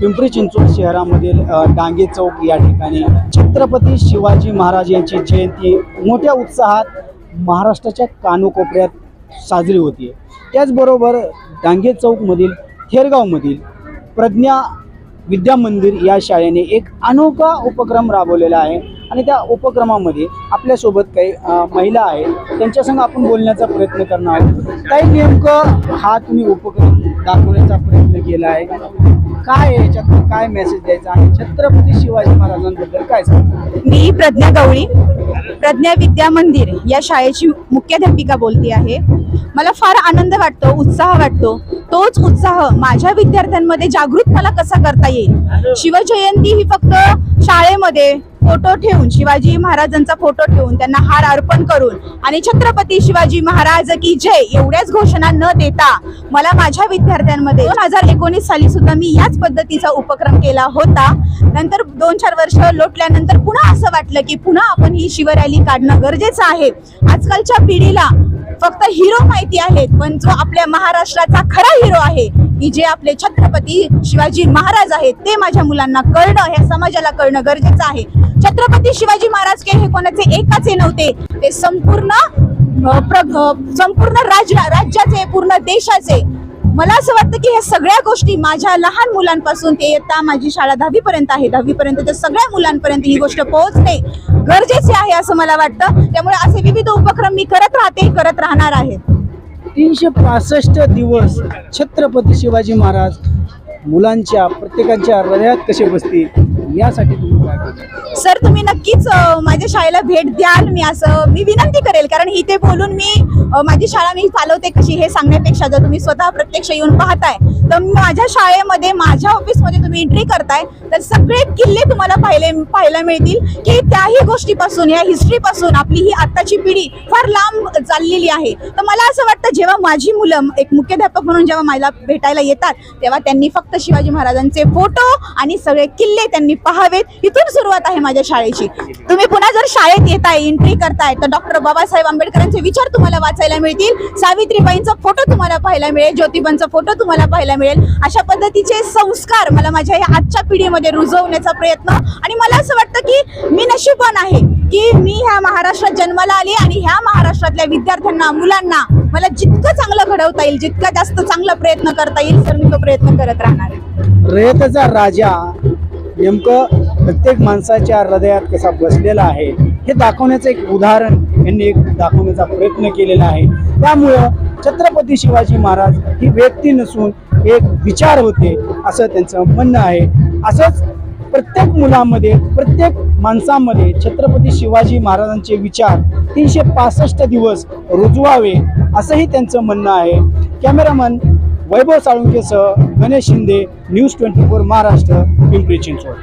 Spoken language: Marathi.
पिंपरी चिंचवड शहरामधील डांगे चौक या ठिकाणी छत्रपती शिवाजी महाराज यांची जयंती मोठ्या उत्साहात महाराष्ट्राच्या कानोकोपऱ्यात साजरी होती त्याचबरोबर डांगे चौकमधील थेरगावमधील प्रज्ञा विद्या मंदिर या शाळेने एक अनोखा उपक्रम राबवलेला आहे. आणि त्या उपक्रमामध्ये आपल्यासोबत काही महिला आहेत. त्यांच्यासंग आपण बोलण्याचा प्रयत्न करणार आहोत. काही नेमकं हा तुम्ही उपक्रम दाखवण्याचा प्रयत्न केला आहे काय याच्यात काय मेसेज द्यायचा आणि छत्रपती शिवाजी महाराजांबद्दल काय मी प्रज्ञा गवळी प्रज्ञा विद्या मंदिर या शाळेची मुख्याध्यापिका बोलते आहे. मला फार आनंद वाटतो उत्साह वाटतो. तोच उत्साह माझ्या विद्यार्थ्यांमध्ये जागृत मला कसा करता येईल? शिवजयंती ही फक्त शाळेमध्ये फोटो ठेवून शिवाजी महाराजांचा फोटो ठेवून त्यांना हार अर्पण करून आणि छत्रपती शिवाजी महाराज की जय एवढ्याच घोषणा न देता मला माझ्या विद्यार्थ्यांमध्ये दोन हजार एकोणीस साली सुद्धा मी याच पद्धतीचा उपक्रम केला होता. नंतर दोन चार वर्ष लोटल्यानंतर पुन्हा असं वाटलं की पुन्हा आपण ही शिवरॅली काढणं गरजेचं आहे. आजकालच्या पिढीला फक्त हिरो माहिती आहेत पण जो आपल्या महाराष्ट्राचा खरा हिरो आहे की जे आपले छत्रपती शिवाजी महाराज आहेत ते माझ्या मुलांना कळणं ह्या समाजाला कळणं गरजेचं आहे. छत्रपती शिवाजी महाराज के हे कोणाचे एकाचे नव्हते ते संपूर्ण प्र- संपूर्ण राज राज्याचे पूर्ण देशाचे. मला असं वाटतं की ह्या सगळ्या गोष्टी माझ्या लहान मुलांपासून ते येता माझी शाळा दहावीपर्यंत आहे. दहावीपर्यंत पर्यंतच्या सगळ्या मुलांपर्यंत ही गोष्ट पोहोचते. गरजेचे आहे असं मला वाटतं. त्यामुळे असे विविध उपक्रम मी करत राहते करत राहणार आहे. तीनशे पासष्ट दिवस छत्रपती शिवाजी महाराज मुलांच्या प्रत्येकाच्या हृदयात कसे बसतील यासाठी तुम्ही काय सर तुम्ही नक्कीच माझ्या शाळेला भेट द्याल मी असं मी विनंती करेल. कारण इथे बोलून मी माझी शाळा मी चालवते कशी हे सांगण्यापेक्षा जर तुम्ही स्वतः प्रत्यक्ष येऊन पाहताय तर माझ्या शाळेमध्ये माझ्या ऑफिसमध्ये तुम्ही एंट्री करताय तर सगळे किल्ले तुम्हाला पाहिले पाहायला मिळतील की त्याही गोष्टीपासून या हिस्ट्रीपासून आपली ही आत्ताची पिढी फार लांब चाललेली आहे. तर मला असं वाटतं जेव्हा माझी मुलं एक मुख्याध्यापक म्हणून जेव्हा मला भेटायला येतात तेव्हा त्यांनी फक्त शिवाजी महाराजांचे फोटो आणि सगळे किल्ले त्यांनी पाहावेत. इथून सुरुवात आहे माझ्या शाळेची. तुम्ही पुन्हा जर शाळेत येताय एंट्री करताय तर डॉक्टर बाबासाहेब आंबेडकरांचे विचार तुम्हाला वाचायला मिळतील. सावित्रीबाईंचा फोटो तुम्हाला पाहायला मिळेल ज्योतिबांचा फोटो तुम्हाला पाहायला मिळेल. अशा पद्धतीचे संस्कार मला माझ्या या आजच्या पिढीमध्ये रुजवण्याचा प्रयत्न. आणि मला असं वाटतं की मी नशीबवान आहे की मी ह्या महाराष्ट्रात जन्माला आली आणि ह्या महाराष्ट्रातल्या विद्यार्थ्यांना मुलांना मला जितकं चांगलं घडवता येईल जितका जास्त चांगला प्रयत्न करता येईल तर मी तो प्रयत्न करत राहणार आहे. राजा नेमकं प्रत्येक माणसाच्या हृदयात कसा बसलेला आहे हे दाखवण्याचं एक उदाहरण यांनी एक दाखवण्याचा प्रयत्न केलेला आहे. त्यामुळं छत्रपती शिवाजी महाराज ही व्यक्ती नसून एक विचार होते असं त्यांचं म्हणणं आहे. असंच प्रत्येक मुलामध्ये प्रत्येक माणसामध्ये छत्रपती शिवाजी महाराजांचे विचार तीनशे पासष्ट दिवस रुजवावे असंही त्यांचं म्हणणं आहे. Cameraman Vaibhav साळुंकेसह Ganesh Shinde news twenty four Maharashtra Pimpri Chinchwad.